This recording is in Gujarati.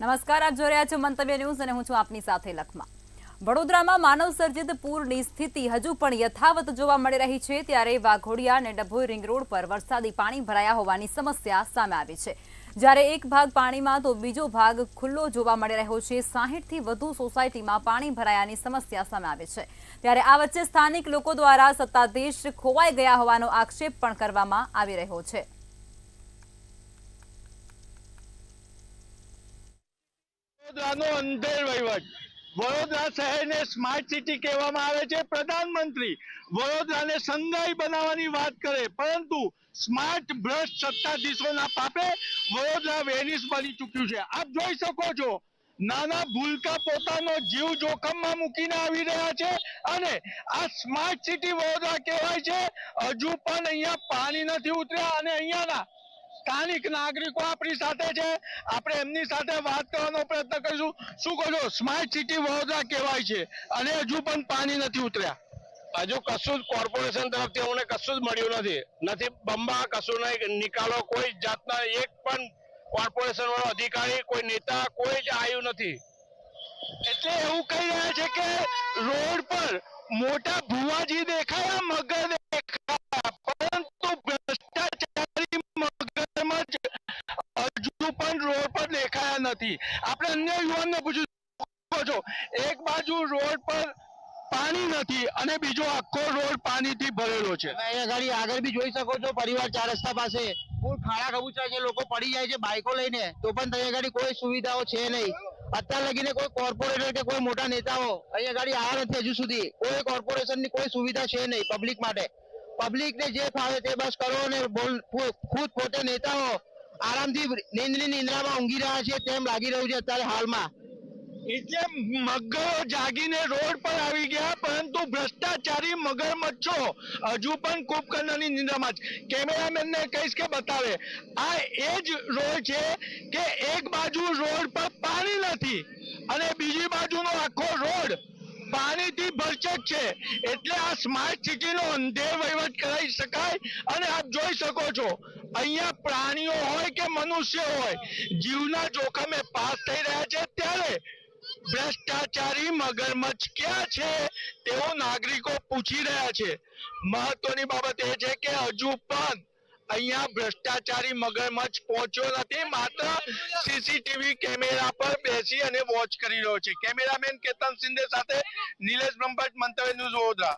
નમસ્કાર, આપ જોઈ રહ્યા છો મંતવ્ય ન્યૂઝ અને હું છું આપની સાથે લખમાં. વડોદરામાં માનવ સર્જિત પૂરની સ્થિતિ હજુ પણ યથાવત જોવા મળી રહી છે, ત્યારે વાઘોડિયા અને ડભોઈ રિંગ રોડ પર વરસાદી પાણી ભરાયા હોવાની સમસ્યા સામે આવી છે. જ્યારે એક ભાગ પાણીમાં, તો બીજો ભાગ ખુલ્લો જોવા મળી રહ્યો છે. સાહીઠથી વધુ સોસાયટીમાં પાણી ભરાયાની સમસ્યા સામે આવી છે. ત્યારે આ વચ્ચે સ્થાનિક લોકો દ્વારા સત્તાધીશ ખોવાઈ ગયા હોવાનો આક્ષેપ પણ કરવામાં આવી રહ્યો છે. વડોદરાનો અંધેર વહીવટ વડોદરા શહેરને સ્માર્ટ સિટી કહેવામાં આવે છે. પ્રધાનમંત્રી વડોદરાને સંઘાઈ બનાવવાની વાત કરે, પરંતુ સ્માર્ટ ભ્રષ્ટ સત્તાધીશોના પાપે વડોદરા વેનિસ બની ચૂક્યું છે. આપ જોઈ શકો છો, નાના ભૂલકા પોતાનો જીવ જોખમમાં મૂકીને આવી રહ્યા છે અને આ સ્માર્ટ સિટી વડોદરા કહેવાય છે, હજુ પણ અહીંયા પાણી નથી ઉતર્યા અને અહીંયાના સ્થાનિક નાગરિકો આપણી સાથે છે. આપણે એમની સાથે વાત કરવાનો પ્રયત્ન કરીશું. શું કહો છો? સ્માર્ટ સિટી વડોદરા કહેવાય છે. અને હજુ પણ પાણી નથી ઉતર્યા. હજુ કશું જ કોર્પોરેશન તરફથી અમને કશું જ મળ્યું નથી. નથી બંબા કશું નહીં. નિકાલો કોઈ જાતના એક પણ કોર્પોરેશન વાળો અધિકારી કોઈ નેતા કોઈ જ આવ્યું નથી. એટલે એવું કહી રહ્યા છે કે રોડ પર મોટા ભુવાજી દેખાયા મગર નથી. આપણે અન્ય યુવાનને પૂછ્યું એક બાજુ રોડ પર પાણી નથી અને બીજો આખો રોડ પાણીથી ભરેલો છે. આગળ બી જોઈ શકો છો, પરિવાર ચાર રસ્તા પાસે. ખાડા કબૂચા છે, લોકો પડી જાય છે બાઇકો લઈને. તો પણ ત્યાં ગાડી કોઈ સુવિધાઓ છે નહીં. અત્યાર લગીને કોઈ કોર્પોરેટર કે કોઈ મોટા નેતાઓ અહીંયા ગાડી આવ્યા નથી હજુ સુધી. કોઈ કોર્પોરેશનની કોઈ સુવિધા છે નહીં પબ્લિક માટે. પબ્લિક ને જે ફાવે તે બસ કરો અને ખુદ પોતે નેતાઓ આરામથી નીંદની નિંદ્રામાં ઊંઘી રહ્યા છે, તેમ લાગી રહ્યું છે અત્યારે હાલમાં. એટલે મગરો જાગીને રોડ પર આવી ગયા, પરંતુ ભ્રષ્ટાચારી મગરમચ્છો હજુ પણ કુંભકર્ણની નિંદ્રામાં છે. કેમેરામેન ને કહીશ કે બતાવે, આ એ જ રોડ છે કે એક બાજુ રોડ પર પાણી નથી અને બીજી બાજુનો આખો રોડ પાણીથી ભરચક છે. એટલે આ સ્માર્ટ સિટીનો અંધેર વહીવટ કરાવી શકાય અને આપ જોઈ શકો છો. અહીંયા પ્રાણીઓ હોય કે મનુષ્ય હોય, જીવના જોખમે પાસ થઈ રહ્યા છે ત્યારે ભ્રષ્ટાચારી મગરમચ્છ ક્યાં છે? તેઓ નાગરિકો પૂછી રહ્યા છે. મહત્વની બાબત એ છે કે હજુ પણ અહીંયા ભ્રષ્ટાચારી મગરમચ્છ પહોંચ્યો નથી, માત્ર સીસીટીવી કેમેરા પર બેસી અને વોચ કરી રહ્યો છે. કેમેરામેન કેતન સિંધે સાથે નિલેશ બ્રહ્મભટ્ટ મંતવ્ય ન્યૂઝ વડોદરા